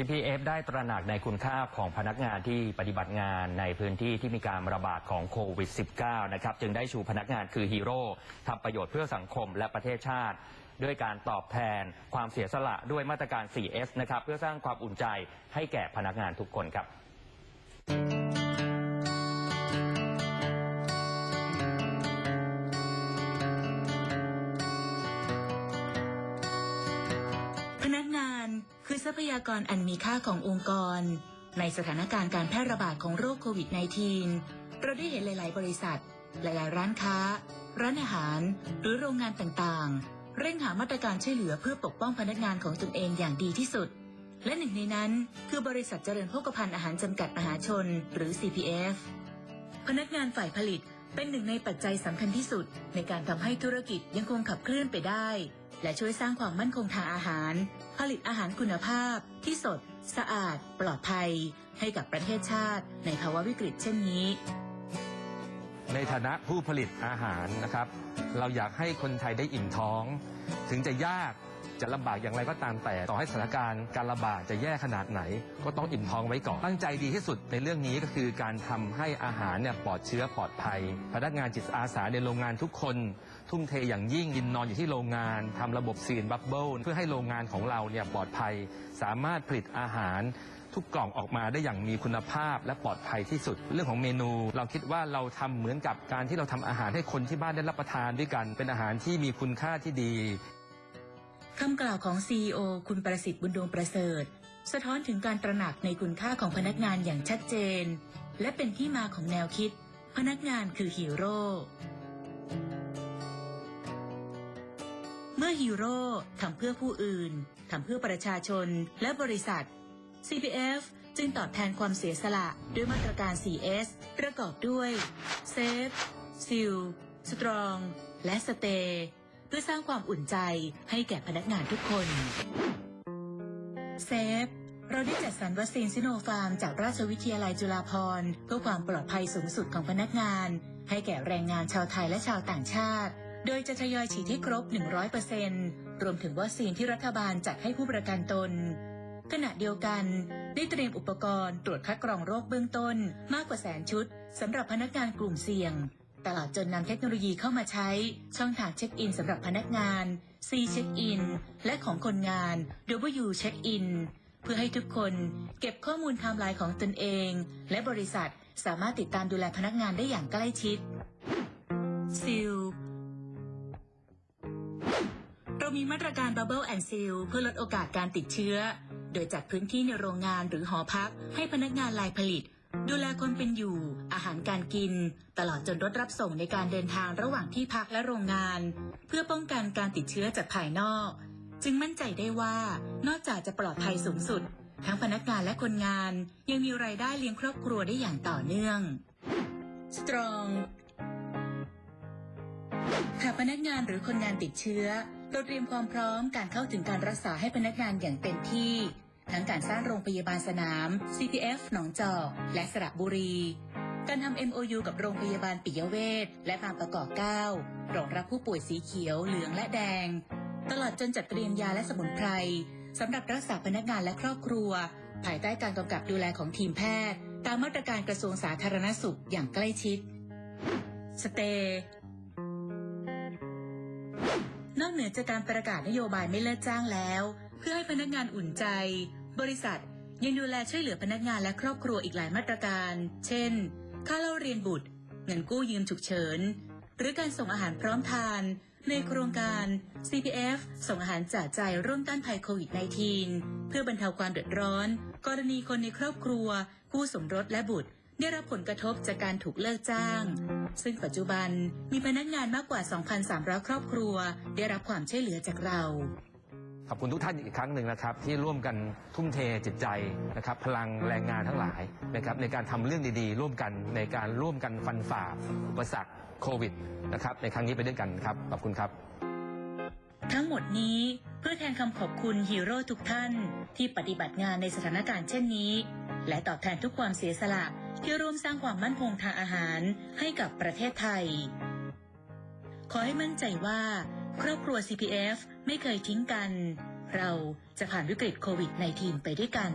CPF ได้ตระหนักในคุณค่าของพนักงานที่ปฏิบัติงานในพื้นที่ที่มีการระบาดของโควิด -19 นะครับจึงได้ชูพนักงานคือฮีโร่ทำประโยชน์เพื่อสังคมและประเทศชาติ ด้วยการตอบแทนความเสียสละด้วยมาตรการ 4S นะครับเพื่อสร้างความอุ่นใจให้แก่พนักงานทุกคนครับ คือทรัพยากรอันมีค่าขององค์กร ในสถานการณ์การแพร่ระบาดของโรคโควิด -19 เราได้เห็นหลาย ๆ บริษัท หลาย ๆ ร้านค้า ร้านอาหาร หรือโรงงานต่าง ๆ เร่งหามาตรการช่วยเหลือเพื่อปกป้องพนักงานของตนเองอย่างดีที่สุด และหนึ่งในนั้น คือบริษัทเจริญโภคภัณฑ์อาหารจำกัดมหาชน หรือ CPF พนักงานฝ่ายผลิตเป็นหนึ่งในปัจจัยสำคัญที่สุด ในการทำให้ธุรกิจยังคงขับเคลื่อนไปได้ และช่วยสร้างความมั่นคงทางอาหาร ผลิตอาหารคุณภาพ ที่สด สะอาด ปลอดภัย ให้กับประเทศชาติ ในภาวะวิกฤตเช่นนี้ ในฐานะผู้ผลิตอาหารนะครับ เราอยากให้คนไทยได้อิ่มท้อง ถึงจะยาก จะลำบากอย่างไรก็ตามแต่ต่อให้สถานการณ์การระบาดจะแย่ขนาดไหน ก็ต้องอิ่มท้องไว้ก่อนตั้งใจดีที่สุดในเรื่องนี้ก็คือการทำให้อาหารเนี่ยปลอดเชื้อปลอดภัย พนักงานจิตอาสาในโรงงานทุกคน ทุ่มเทอย่างยิ่งกินนอนอยู่ที่โรงงานทำระบบซีนบับเบิลเพื่อให้โรงงานของเราเนี่ยปลอดภัย สามารถผลิตอาหารทุกกล่องออกมาได้อย่างมีคุณภาพและปลอดภัยที่สุด เรื่องของเมนู เราคิดว่าเราทำเหมือนกับการที่เราทำอาหารให้คนที่บ้านได้รับประทานด้วยกัน เป็นอาหารที่มีคุณค่าที่ดี คำกล่าวของ CEO คุณประสิทธิ์บุญดวงประเสริฐ สะท้อนถึงการตระหนักในคุณค่าของพนักงานอย่างชัดเจน และเป็นที่มาของแนวคิด พนักงานคือฮีโร่เมื่อฮีโร่ทำเพื่อผู้อื่นทำเพื่อประชาชนและบริษัท CPF จึงตอบแทนความเสียสละด้วยมาตรการ 4S ประกอบด้วย Safe Seal Strong และ Stay เพื่อสร้างความอุ่นใจให้แก่พนักงานทุกคนเซฟเราได้จัดสรรวัคซีนซิโนฟาร์มจากราชวิทยาลัยจุฬาภรณ์เพื่อความปลอดภัยสูงสุดของพนักงาน ให้แก่แรงงานชาวไทยและชาวต่างชาติ โดยจะทยอยฉีดให้ครบ 100%รวมถึงวัคซีนที่รัฐบาลจัดให้ผู้ประกันตน ขณะเดียวกัน ได้เตรียมอุปกรณ์ตรวจคัดกรองโรคเบื้องต้น มากกว่าแสนชุดสำหรับพนักงานกลุ่มเสี่ยง ตลอดจนนำเทคโนโลยีเข้ามาใช้ช่องทางเช็คอินสำหรับพนักงาน C เช็คอินและของคนงาน W เช็คอินเพื่อให้ทุกคนเก็บข้อมูลไทม์ไลน์ของตนเอง และบริษัทสามารถติดตามดูแลพนักงานได้อย่างใกล้ชิด Seal เรามีมาตรการ Bubble and Seal เพื่อลดโอกาสการติดเชื้อ โดยจัดพื้นที่ในโรงงานหรือหอพักให้พนักงานลายผลิต ดูแลคนเป็นอยู่ อาหารการกิน ตลอดจนรถรับส่งในการเดินทางระหว่างที่พักและโรงงาน เพื่อป้องกันการติดเชื้อจากภายนอก จึงมั่นใจได้ว่า นอกจากจะปลอดภัยสูงสุด ทั้งพนักงานและคนงาน ยังมีรายได้เลี้ยงครอบครัวได้อย่างต่อเนื่อง Strong หากพนักงานหรือคนงานติดเชื้อเราเตรียมความพร้อมการเข้าถึงการรักษาให้พนักงานอย่างเต็มที่ ทั้งการสร้างโรงพยาบาลสนาม CPF หนองจอก และสระบุรี การทำ MOU กับโรงพยาบาลปิยเวชและบางประกอบ9รองรับผู้ป่วยสีเขียวเหลืองและแดง ตลอดจนจัดเตรียมยาและสมุนไพรสำหรับรักษาพนักงานและครอบครัว ภายใต้การกำกับดูแลของทีมแพทย์ ตามมาตรการกระทรวงสาธารณสุขอย่างใกล้ชิด สเตย์นอกเหนือจากการประกาศนโยบายไม่เลิกจ้างแล้ว เพื่อให้พนักงานอุ่นใจ บริษัทยังดูแลช่วยเหลือพนักงานและครอบครัวอีกหลายมาตรการ เช่น ค่าเล่าเรียนบุตร เงินกู้ยืมฉุกเฉิน หรือการส่งอาหารพร้อมทาน ในโครงการ CPF ส่งอาหารจ่าใจร่วมต้านภัยโควิด -19 เพื่อบรรเทาความเดือดร้อน กรณีคนในครอบครัว คู่สมรสและบุตร ได้รับผลกระทบจากการถูกเลิกจ้าง ซึ่งปัจจุบันมีพนักงานมากกว่า 2,300 ครอบครัว ได้รับความช่วยเหลือจากเรา ขอบคุณทุกท่านอีกครั้งหนึ่งนะครับ ที่ร่วมกันทุ่มเทจิตใจนะครับ พลังแรงงานทั้งหลายนะครับ ในการทำเรื่องดีๆ ร่วมกันในการร่วมกันฟันฝ่าอุปสรรคโควิดนะครับ ในครั้งนี้ไปด้วยกันครับขอบคุณครับ ทั้งหมดนี้เพื่อแทนคำขอบคุณฮีโร่ทุกท่านที่ปฏิบัติงานในสถานการณ์เช่นนี้ และตอบแทนทุกความเสียสละที่ร่วมสร้างความมั่นคงทางอาหารให้กับประเทศไทย ขอให้มั่นใจว่า ครอบครัว CPF ไม่เคยทิ้งกัน เราจะผ่านวิกฤตโควิด -19 ไปด้วยกัน